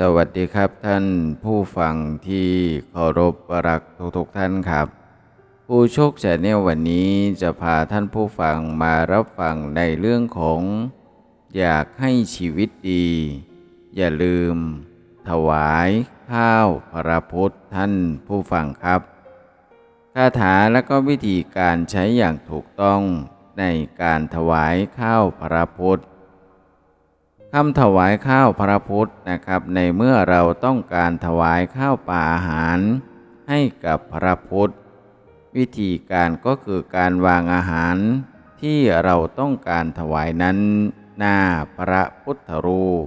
สวัสดีครับท่านผู้ฟังที่เคารพรักทุกๆท่านครับ ผู้โชคแชนแนลวันนี้จะพาท่านผู้ฟังมารับฟังในเรื่องของ อยากให้ชีวิตดี อย่าลืม ถวายข้าวพระพุทธท่านผู้ฟังครับคาถาและก็วิธีการใช้อย่างถูกต้องในการถวายข้าวพระพุทธ คำถวายข้าวพระพุทธนะครับ ในเมื่อเราต้องการถวายข้าวป่าอาหาร ให้กับพระพุทธ วิธีการก็คือการวางอาหารที่เราต้องการถวายนั้นหน้าพระพุทธรูป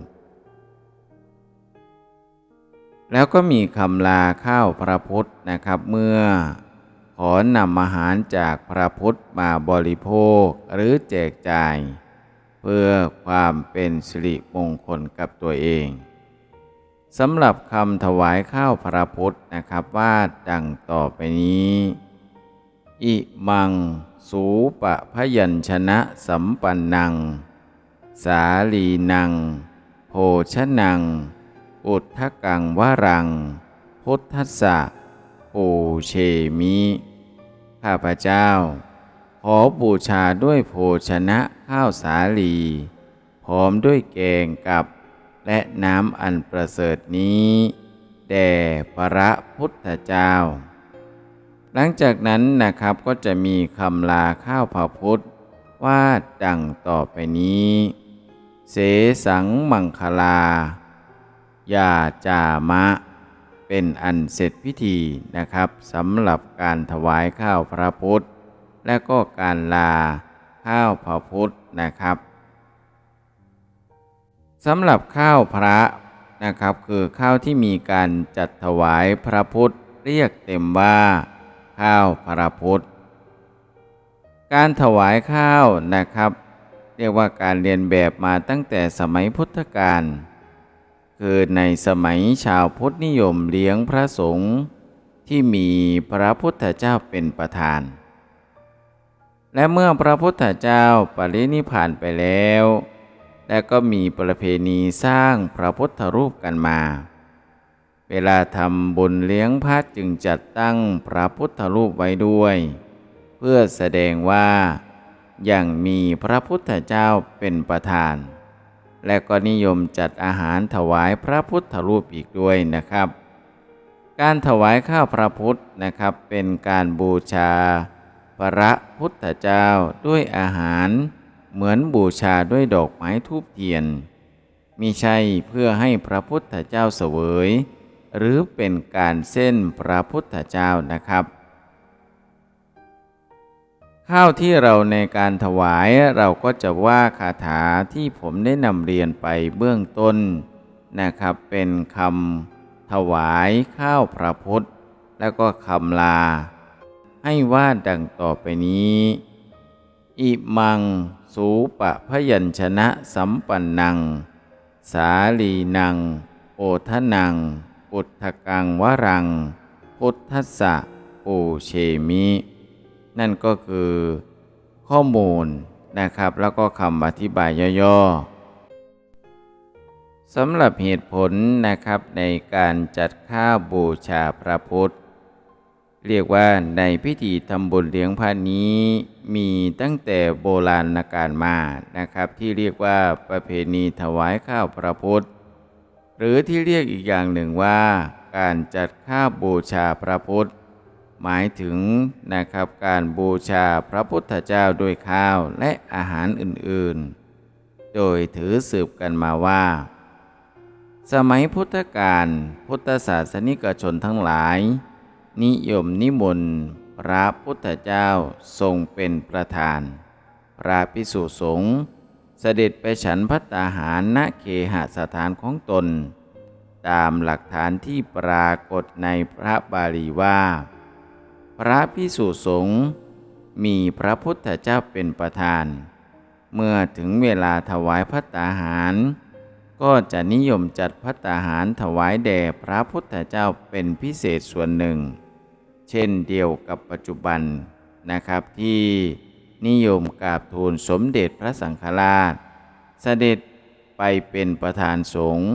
แล้วก็มีคำลาข้าวพระพุทธนะครับเมื่อขอนำอาหารจากพระพุทธมาบริโภคหรือแจกจ่าย เพื่อความเป็นสิริมงคลกับตัวเองสำหรับคำถวายข้าวพระพุทธนะครับว่าดังต่อไปนี้ อิมัง สูปะพยัญชนะสัมปันนัง สาลีนัง โภชนัง อุทธกังวรัง พุทธัสสะปูเชมิ ข้าพเจ้า ขอบูชาด้วยโภชนะ ข้าวสาลีพร้อมด้วยแกงกับ และน้ำอันประเสริฐนี้ แด่พระพุทธเจ้า หลังจากนั้นนะครับก็จะมีคำลาข้าวพระพุทธว่าดังต่อไปนี้ เสสังมังคลา ยาจามะ เป็นอันเสร็จพิธีนะครับสำหรับการถวายข้าวพระพุทธ และก็การลาข้าวพระพุทธ นะครับสำหรับข้าวพระนะครับ คือข้าวที่มีการจัดถวายพระพุทธเรียกเต็มว่า ข้าวพระพุทธ การถวายข้าวนะครับ เรียกว่าการเรียนแบบมาตั้งแต่สมัยพุทธกาลคือในสมัยชาวพุทธนิยมเลี้ยงพระสงฆ์ที่มีพระพุทธเจ้าเป็นประธาน และเมื่อพระพุทธเจ้าปรินิพานไปแล้ว และก็มีประเพณีสร้างพระพุทธรูปกันมา เวลาทำบุญเลี้ยงพระจึงจัดตั้งพระพุทธรูปไว้ด้วย เพื่อแสดงว่ายังมีพระพุทธเจ้าเป็นประธาน และก็นิยมจัดอาหารถวายพระพุทธรูปอีกด้วยนะครับ การถวายข้าวพระพุทธนะครับเป็นการบูชา พระพุทธเจ้าด้วยอาหาร เหมือนบูชาด้วยดอกไม้ทูบเทียนมิใช่เพื่อให้พระพุทธเจ้าเสวย หรือเป็นการเส้นพระพุทธเจ้านะครับ ข้าวที่เราในการถวายเราก็จะว่าคาถาที่ผมได้นำเรียนไปเบื้องต้นนะครับ เป็นคำถวายข้าวพระพุทธ แล้วก็คำลา ให้ว่าดังต่อไปนี้ อิมัง สูปะพยัญชนะสัมปันนัง สาลีนัง โอทนัง อุทธกังวรัง พุทธะปูเชมิ นั่นก็คือข้อมูลนะครับ แล้วก็คำอธิบายย่อๆสำหรับเหตุผลนะครับในการจัดข้าบูชาพระพุทธ เรียกว่าในพิธีทำบุญเลี้ยงพระนี้มีตั้งแต่โบราณกาลมานะครับ ที่เรียกว่าประเพณีถวายข้าวพระพุทธ หรือที่เรียกอีกอย่างหนึ่งว่า การจัดข้าวบูชาพระพุทธ หมายถึงนะครับการบูชาพระพุทธเจ้าด้วยข้าวและอาหารอื่นๆ โดยถือสืบกันมาว่า สมัยพุทธกาลพุทธศาสนิกชนทั้งหลาย นิยมนิมนต์พระพุทธเจ้าทรงเป็นประธาน พระพิสุสงฆ์เสด็จไปฉันพัตตาหารณเคหสถานของตน ตามหลักฐานที่ปรากฏในพระบาลีว่า พระพิสุสงฆ์มีพระพุทธเจ้าเป็นประธาน เมื่อถึงเวลาถวายพัตตาหาร ก็จะนิยมจัดพัตตาหารถวายแด่พระพุทธเจ้าเป็นพิเศษส่วนหนึ่ง เช่นเดียวกับปัจจุบันนะครับที่นิยมกราบทูลสมเด็จพระสังฆราช เสด็จไปเป็นประธานสงฆ์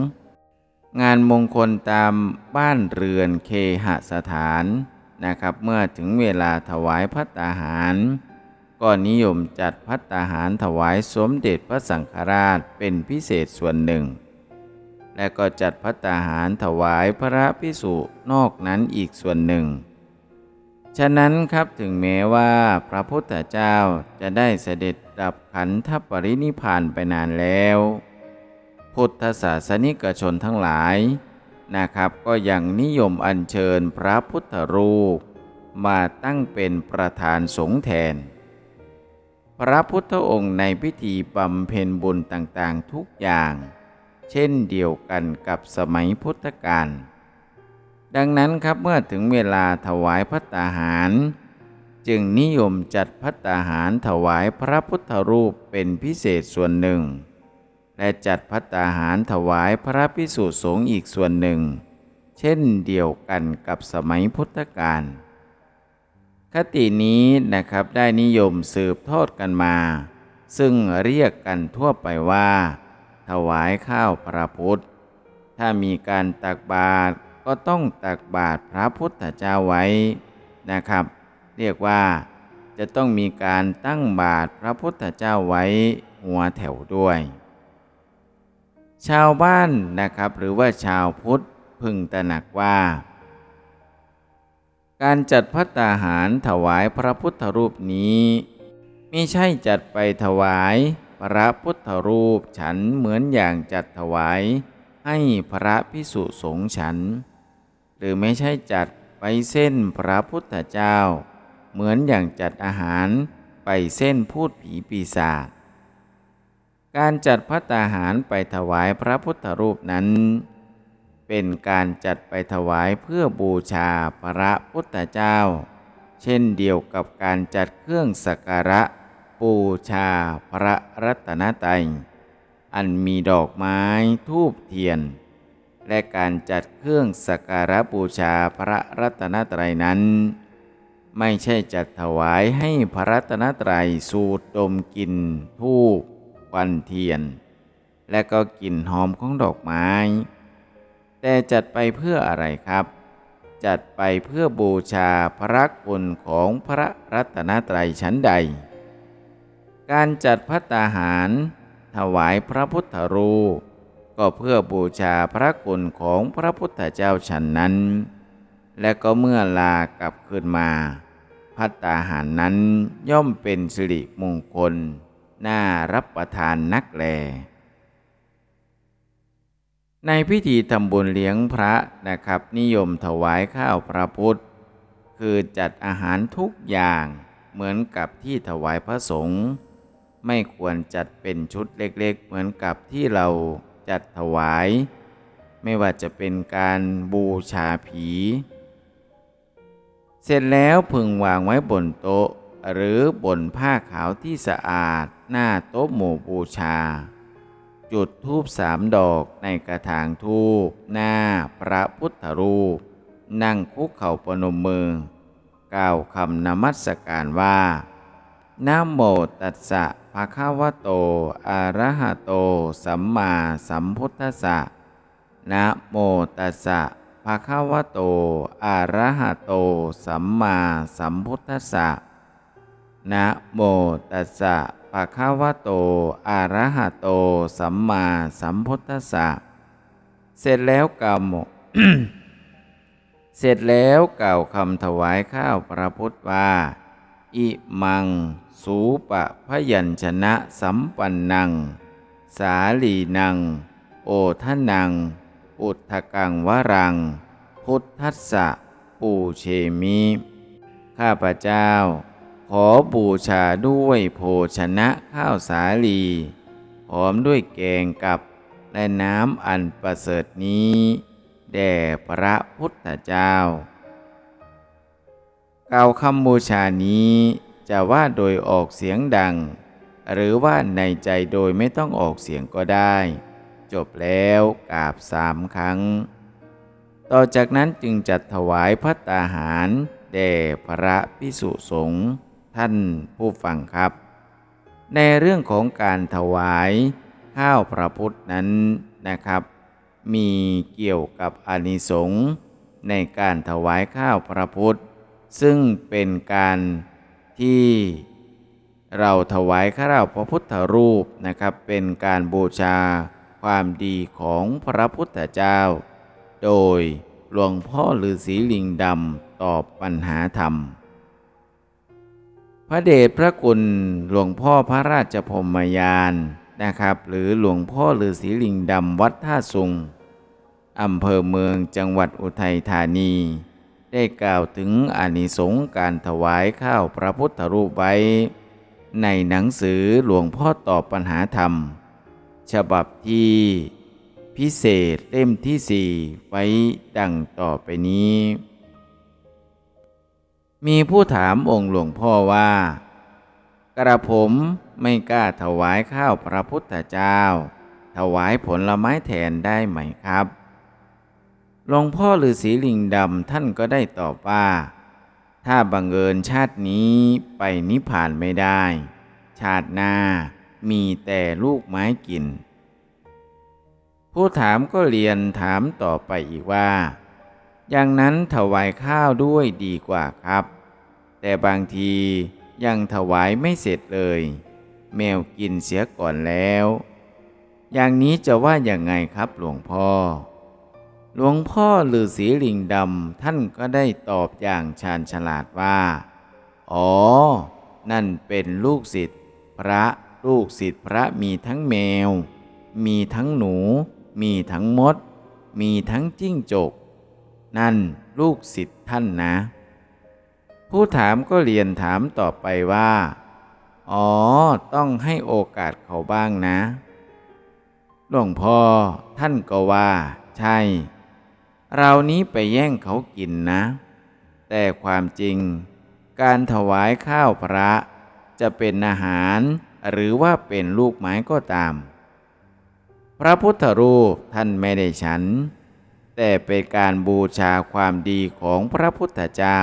งานมงคลตามบ้านเรือนเคหสถานนะครับเมื่อถึงเวลาถวายพัตตาหาร ก็นิยมจัดพัตตาหารถวายสมเด็จพระสังฆราชเป็นพิเศษส่วนหนึ่ง และก็จัดพัตตาหารถวายพระพิสุนอกนั้นอีกส่วนหนึ่ง ฉะนั้นครับถึงแม้ว่าพระพุทธเจ้าจะได้เสด็จดับขันธปรินิพานไปนานแล้ว พุทธศาสนิกชนทั้งหลายนะครับ ก็ยังนิยมอัญเชิญพระพุทธรูป มาตั้งเป็นประธานสงฆ์แทน พระพุทธองค์ในพิธีบำเพ็ญบุญต่างๆทุกอย่าง เช่นเดียวกันกับสมัยพุทธกาล ดังนั้นครับเมื่อถึงเวลาถวายพัตตาหาร จึงนิยมจัดพัตตาหารถวายพระพุทธรูปเป็นพิเศษส่วนหนึ่ง และจัดพัตตาหารถวายพระพิสุสงฆ์อีกส่วนหนึ่ง เช่นเดียวกันกับสมัยพุทธกาลคตินี้นะครับได้นิยมสืบทอดกันมา ซึ่งเรียกกันทั่วไปว่า ถวายข้าวพระพุทธ ถ้ามีการตักบาตร ก็ต้องตักบาตรพระพุทธเจ้าไว้นะครับ เรียกว่าจะต้องมีการตั้งบาตรพระพุทธเจ้าไว้หัวแถวด้วย ชาวบ้านนะครับหรือว่าชาวพุทธพึงตระหนักว่า การจัดพัตตาหารถวายพระพุทธรูปนี้ไม่ใช่จัดไปถวายพระพุทธรูปฉันเหมือนอย่างจัดถวายให้พระพิสุสงฆ์ฉัน หรือไม่ใช่จัดไปเส้นพระพุทธเจ้า เหมือนอย่างจัดอาหารไปเส้นพูดผีปีศาจการจัดพัตตาหารไปถวายพระพุทธรูปนั้น เป็นการจัดไปถวายเพื่อบูชาพระพุทธเจ้า เช่นเดียวกับการจัดเครื่องสักการะบูชาพระรัตนตรัยอันมีดอกไม้ทูบเทียน และการจัดเครื่องสักการะบูชาพระรัตนตรัยนั้น ไม่ใช่จัดถวายให้พระรัตนตรัยสูดดมกลิ่นทูบควันเทียน และก็กลิ่นหอมของดอกไม้ แต่จัดไปเพื่ออะไรครับ จัดไปเพื่อบูชาพระคุณของพระรัตนตรัยชั้นใด การจัดพัตตาหาร ถวายพระพุทธรูป ก็เพื่อบูชาพระคุณของพระพุทธเจ้าฉันนั้น และก็เมื่อลากลับคืนมาพัตตาหารนั้นย่อมเป็นสิริมงคล น่ารับประทานนักแล ในพิธีทำบุญเลี้ยงพระนะครับ นิยมถวายข้าวพระพุทธ คือจัดอาหารทุกอย่างเหมือนกับที่ถวายพระสงฆ์ไม่ควรจัดเป็นชุดเล็กๆ เหมือนกับที่เรา จัดถวาย ไม่ว่าจะเป็นการบูชาผี เสร็จแล้วพึงวางไว้บนโต๊ะ หรือบนผ้าขาวที่สะอาดหน้าโต๊ะหมู่บูชา จุดธูปสามดอกในกระถางทูปหน้าพระพุทธรูป นั่งคุกเข่าปนมมือ กล่าวคำนมัสการว่านะโมตัสสะ ภะคะวะโต อะระหะโต สัมมาสัมพุทธัสสะ นะโมตัสสะภะคะวะโต อะระหะโต สัมมาสัมพุทธัสสะ นะโมตัสสะภะคะวะโต อะระหะโต สัมมาสัมพุทธัสสะ เสร็จแล้วกล่าวเสร็จแล้วกล่าวคำถวายข้าวพระพุทธว่า อิมัง สูปะพยัญชนะสัมปันนัง สาลีนัง โอทนัง อุทธกังวรัง พุทธัสสะปูเชมิ ข้าพเจ้า ขอบูชาด้วยโภชนะข้าวสาลีพร้อมด้วยแกงกับและน้ำอันประเสริฐนี้ แด่พระพุทธเจ้า กล่าวคำบูชานี้จะว่าโดยออกเสียงดัง หรือว่าในใจโดยไม่ต้องออกเสียงก็ได้ จบแล้วกราบสามครั้ง ต่อจากนั้นจึงจัดถวายพัตตาหาร แด่พระพิสุสงฆ์ท่านผู้ฟังครับ ในเรื่องของการถวายข้าวพระพุทธนั้นนะครับ มีเกี่ยวกับอานิสงส์ในการถวายข้าวพระพุทธ ซึ่งเป็นการที่เราถวายข้าวพระพุทธรูปนะครับ เป็นการบูชาความดีของพระพุทธเจ้า โดยหลวงพ่อฤาษีลิงดำตอบปัญหาธรรม พระเดชพระคุณหลวงพ่อพระราชพมยานนะครับ หรือหลวงพ่อฤาษีลิงดำวัดท่าสุงอำเภอเมืองจังหวัดอุทัยธานี ได้กล่าวถึงอานิสงส์การถวายข้าวพระพุทธรูปไว้ ในหนังสือหลวงพ่อตอบปัญหาธรรม ฉบับที่พิเศษเล่มที่สี่ไว้ดังต่อไปนี้ มีผู้ถามองค์หลวงพ่อว่า กระผมไม่กล้าถวายข้าวพระพุทธเจ้า ถวายผลไม้แทนได้ไหมครับ หลวงพ่อฤาษีลิงดำท่านก็ได้ตอบว่า ถ้าบังเอิญชาตินี้ไปนิพพานไม่ได้ ชาติหน้ามีแต่ลูกไม้กิน ผู้ถามก็เรียนถามต่อไปอีกว่า อย่างนั้นถวายข้าวด้วยดีกว่าครับ แต่บางทียังถวายไม่เสร็จเลย แมวกินเสียก่อนแล้ว อย่างนี้จะว่าอย่างไงครับหลวงพ่อ หลวงพ่อฤาษีลิงดำท่านก็ได้ตอบอย่างชาญฉลาดว่า อ๋อ นั่นเป็นลูกศิษย์พระลูกศิษย์พระมีทั้งแมว มีทั้งหนู มีทั้งมด มีทั้งจิ้งจก นั่นลูกศิษย์ท่านนะ ผู้ถามก็เรียนถามต่อไปว่า อ๋อ ต้องให้โอกาสเขาบ้างนะ หลวงพ่อท่านก็ว่า ใช่ เรานี้ไปแย่งเขากินนะ แต่ความจริง การถวายข้าวพระ จะเป็นอาหารหรือว่าเป็นลูกไม้ก็ตาม พระพุทธรูปท่านไม่ได้ฉัน แต่เป็นการบูชาความดีของพระพุทธเจ้า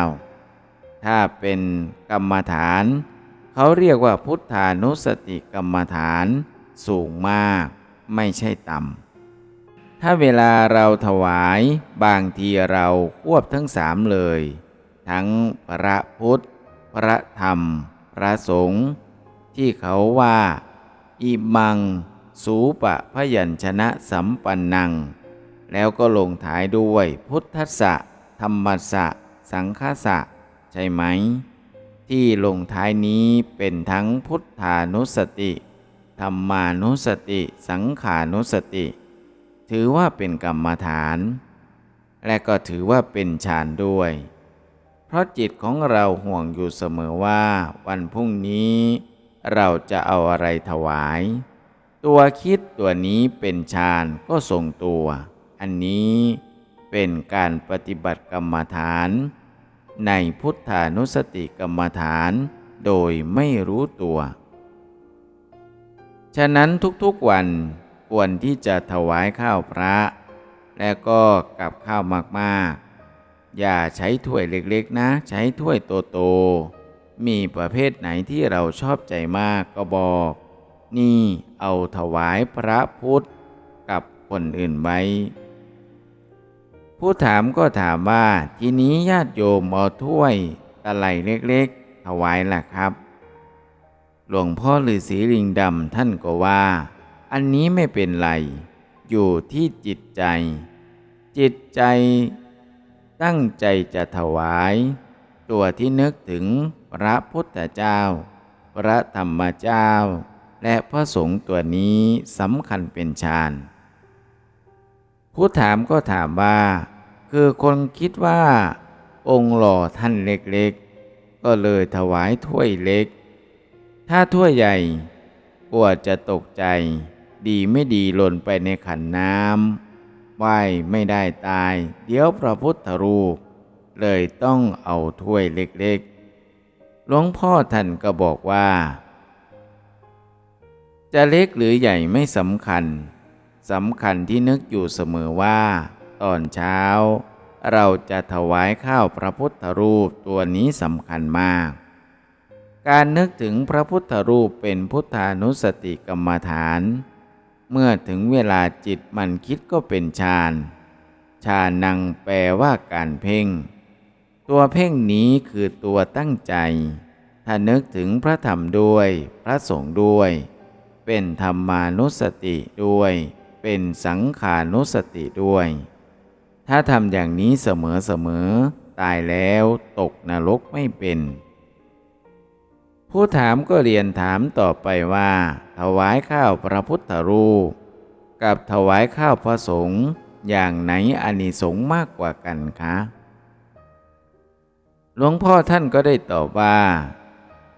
ถ้าเป็นกรรมฐาน เขาเรียกว่าพุทธานุสติกรรมฐานสูงมากไม่ใช่ต่ำ ถ้าเวลาเราถวายบางทีเราควบทั้งสามเลย ทั้งพระพุทธ พระธรรม พระสงฆ์ที่เขาว่าอิมัง สูปะพยัญชนะสัมปันนัง แล้วก็ลงท้ายด้วยพุทธะธรรมสะ สังฆสะ ใช่ไหม ที่ลงท้ายนี้เป็นทั้งพุทธานุสติ ธรรมานุสติ สังขานุสติ ถือว่าเป็นกรรมฐาน และก็ถือว่าเป็นฌานด้วย เพราะจิตของเราห่วงอยู่เสมอว่า วันพรุ่งนี้เราจะเอาอะไรถวาย ตัวคิดตัวนี้เป็นฌานก็ทรงตัว อันนี้เป็นการปฏิบัติกรรมฐาน ในพุทธานุสติกรรมฐานโดยไม่รู้ตัว ฉะนั้นทุกๆวัน ควรที่จะถวายข้าวพระ และก็กับข้าวมากๆ อย่าใช้ถ้วยเล็กๆนะ ใช้ถ้วยโตๆมีประเภทไหนที่เราชอบใจมากก็บอก นี่เอาถวายพระพุทธกับคนอื่นไว้ผู้ถามก็ถามว่าทีนี้ญาติโยมเอาถ้วยตะไลเล็กๆถวายล่ะครับ หลวงพ่อฤาษีลิงดำท่านก็ว่า อันนี้ไม่เป็นไร อยู่ที่จิตใจ จิตใจ ตั้งใจจะถวาย ตัวที่นึกถึงพระพุทธเจ้า พระธรรมเจ้า และพระสงฆ์ตัวนี้สำคัญเป็นฌานผู้ถามก็ถามว่า คือคนคิดว่า องค์หล่อท่านเล็กๆ ก็เลยถวายถ้วยเล็ก ถ้าถ้วยใหญ่กลัวจะตกใจ ดีไม่ดีหล่นไปในขันน้ำไหวไม่ได้ตาย เดี๋ยวพระพุทธรูป เลยต้องเอาถ้วยเล็กๆ หลวงพ่อท่านก็บอกว่า จะเล็กหรือใหญ่ไม่สำคัญสำคัญที่นึกอยู่เสมอว่า ตอนเช้า เราจะถวายข้าวพระพุทธรูปตัวนี้สำคัญมาก การนึกถึงพระพุทธรูปเป็นพุทธานุสติกรรมฐาน เมื่อถึงเวลาจิตมันคิดก็เป็นฌานฌานังแปลว่าการเพ่ง ตัวเพ่งนี้คือตัวตั้งใจ ถ้านึกถึงพระธรรมด้วย พระสงฆ์ด้วย เป็นธรรมานุสติด้วย เป็นสังขานุสติด้วย ถ้าทำอย่างนี้เสมอๆตายแล้วตกนรกไม่เป็น ผู้ถามก็เรียนถามต่อไปว่า ถวายข้าวพระพุทธรูป กับถวายข้าวพระสงฆ์อย่างไหนอานิสงส์มากกว่ากันคะหลวงพ่อท่านก็ได้ตอบว่า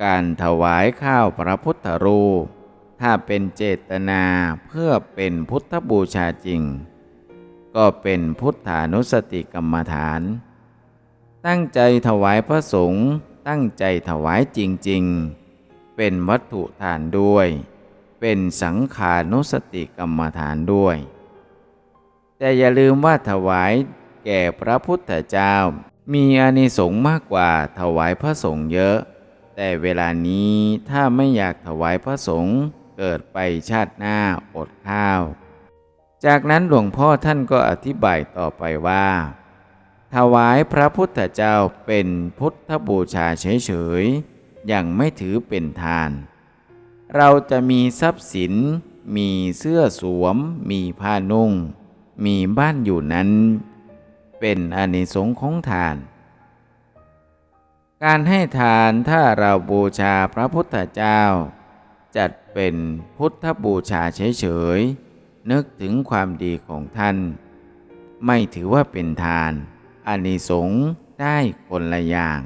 การถวายข้าวพระพุทธรูป ถ้าเป็นเจตนาเพื่อเป็นพุทธบูชาจริง ก็เป็นพุทธานุสติกรรมฐาน ตั้งใจถวายพระสงฆ์ ตั้งใจถวายจริง ๆ เป็นวัตถุทานด้วย เป็นสังขานุสติกรรมฐานด้วย แต่อย่าลืมว่าถวายแก่พระพุทธเจ้า มีอานิสงส์มากกว่าถวายพระสงฆ์เยอะ แต่เวลานี้ถ้าไม่อยากถวายพระสงฆ์เกิดไปชาติหน้าอดข้าว จากนั้นหลวงพ่อท่านก็อธิบายต่อไปว่า ถวายพระพุทธเจ้าเป็นพุทธบูชาเฉยๆยังไม่ถือเป็นทาน เราจะมีทรัพย์สิน มีเสื้อสวม มีผ้านุ่ง มีบ้านอยู่นั้น เป็นอนิสงส์ของทาน การให้ทานถ้าเราบูชาพระพุทธเจ้า จัดเป็นพุทธบูชาเฉยๆนึกถึงความดีของท่าน ไม่ถือว่าเป็นทาน อานิสงส์ได้คนละอย่าง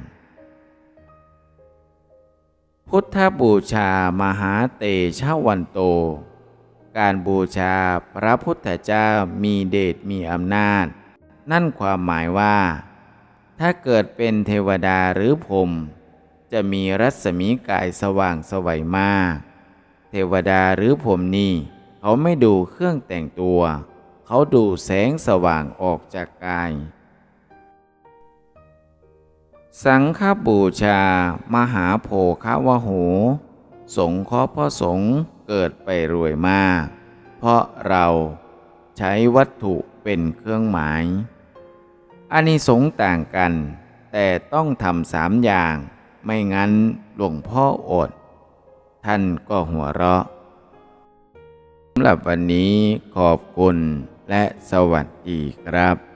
พุทธบูชามหาเตชะวันโต การบูชาพระพุทธเจ้ามีเดชมีอำนาจ นั่นความหมายว่า ถ้าเกิดเป็นเทวดาหรือพรมจะมีรัศมีกายสว่างสวัยมาก เทวดาหรือพรมนี่ เขาไม่ดูเครื่องแต่งตัว เขาดูแสงสว่างออกจากกาย สังฆบูชา มหาโภควโห สงเคราะห์พระสงฆ์เกิดไปรวยมาก เพราะเราใช้วัตถุเป็นเครื่องหมายอานิสงส์ต่างกัน แต่ต้องทำสามอย่าง ไม่งั้นหลวงพ่ออด ท่านก็หัวเราะสำหรับวันนี้ขอบคุณและสวัสดีครับ